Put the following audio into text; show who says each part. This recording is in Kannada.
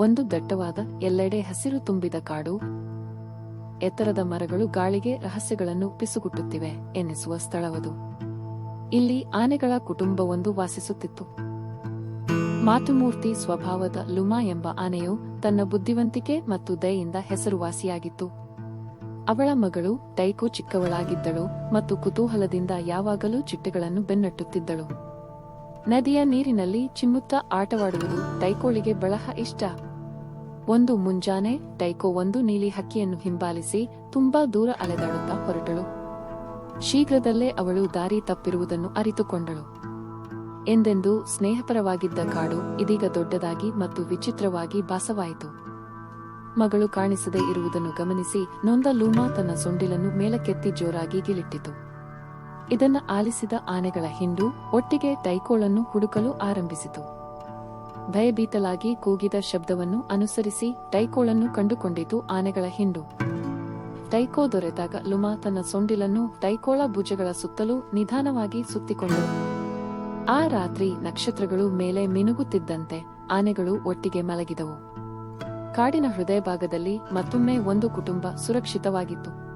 Speaker 1: ಒಂದು ದಟ್ಟವಾದ, ಎಲ್ಲೆಡೆ ಹಸಿರು ತುಂಬಿದ ಕಾಡು. ಎತ್ತರದ ಮರಗಳು ಗಾಳಿಗೆ ರಹಸ್ಯಗಳನ್ನು ಪಿಸುಗುಟ್ಟುತ್ತಿವೆ ಎನ್ನಿಸುವ ಸ್ಥಳವದು. ಇಲ್ಲಿ ಆನೆಗಳ ಕುಟುಂಬವೊಂದು ವಾಸಿಸುತ್ತಿತ್ತು. ಮಾತುಮೂರ್ತಿ ಸ್ವಭಾವದ ಲುಮಾ ಎಂಬ ಆನೆಯು ತನ್ನ ಬುದ್ಧಿವಂತಿಕೆ ಮತ್ತು ದಯೆಯಿಂದ ಹೆಸರುವಾಸಿಯಾಗಿತ್ತು. ಅವಳ ಮಗಳು ಟೈಕು ಚಿಕ್ಕವಳಾಗಿದ್ದಳು ಮತ್ತು ಕುತೂಹಲದಿಂದ ಯಾವಾಗಲೂ ಚಿಟ್ಟೆಗಳನ್ನು ಬೆನ್ನಟ್ಟುತ್ತಿದ್ದಳು. ನದಿಯ ನೀರಿನಲ್ಲಿ ಚಿಮ್ಮುತ್ತಾ ಆಟವಾಡುವುದು ಟೈಕೋಳಿಗೆ ಬಹಳ ಇಷ್ಟ. ಒಂದು ಮುಂಜಾನೆ ಟೈಕೋ ಒಂದು ನೀಲಿ ಹಕ್ಕಿಯನ್ನು ಹಿಂಬಾಲಿಸಿ ತುಂಬಾ ದೂರ ಅಲೆದಾಡುತ್ತಾ ಹೊರಟಳು. ಶೀಘ್ರದಲ್ಲೇ ಅವಳು ದಾರಿ ತಪ್ಪಿರುವುದನ್ನು ಅರಿತುಕೊಂಡಳು. ಎಂದೆಂದೂ ಸ್ನೇಹಪರವಾಗಿದ್ದ ಕಾಡು ಇದೀಗ ದೊಡ್ಡದಾಗಿ ಮತ್ತು ವಿಚಿತ್ರವಾಗಿ ಭಾಸವಾಯಿತು. ಮಗಳು ಕಾಣಿಸದೇ ಇರುವುದನ್ನು ಗಮನಿಸಿ ನೊಂದ ಲೂಮಾ ತನ್ನ ಸೊಂಡಿಲನ್ನು ಮೇಲಕ್ಕೆತ್ತಿ ಜೋರಾಗಿ ಗಿಲಿಟ್ಟಿತು. ಇದನ್ನ ಆಲಿಸಿದ ಆನೆಗಳ ಹಿಂಡು ಒಟ್ಟಿಗೆ ಟೈಕೋಳನ್ನು ಹುಡುಕಲು ಆರಂಭಿಸಿತು. ಭಯಭೀತಲಾಗಿ ಕೂಗಿದ ಶಬ್ದವನ್ನು ಅನುಸರಿಸಿ ಟೈಕೋಳನ್ನು ಕಂಡುಕೊಂಡಿತು ಆನೆಗಳ ಹಿಂಡು. ಟೈಕೋ ದೊರೆತಾಗ ಲುಮಾ ತನ್ನ ಸೊಂಡಿಲನ್ನು ಟೈಕೋಳ ಭುಜಗಳ ಸುತ್ತಲೂ ನಿಧಾನವಾಗಿ ಸುತ್ತಿಕೊಂಡಳು ಆ ರಾತ್ರಿ ನಕ್ಷತ್ರಗಳು ಮೇಲೆ ಮಿನುಗುತ್ತಿದ್ದಂತೆ ಆನೆಗಳು ಒಟ್ಟಿಗೆ ಮಲಗಿದವು. ಕಾಡಿನ ಹೃದಯ ಭಾಗದಲ್ಲಿ ಮತ್ತೊಮ್ಮೆ ಒಂದು ಕುಟುಂಬ ಸುರಕ್ಷಿತವಾಗಿತ್ತು.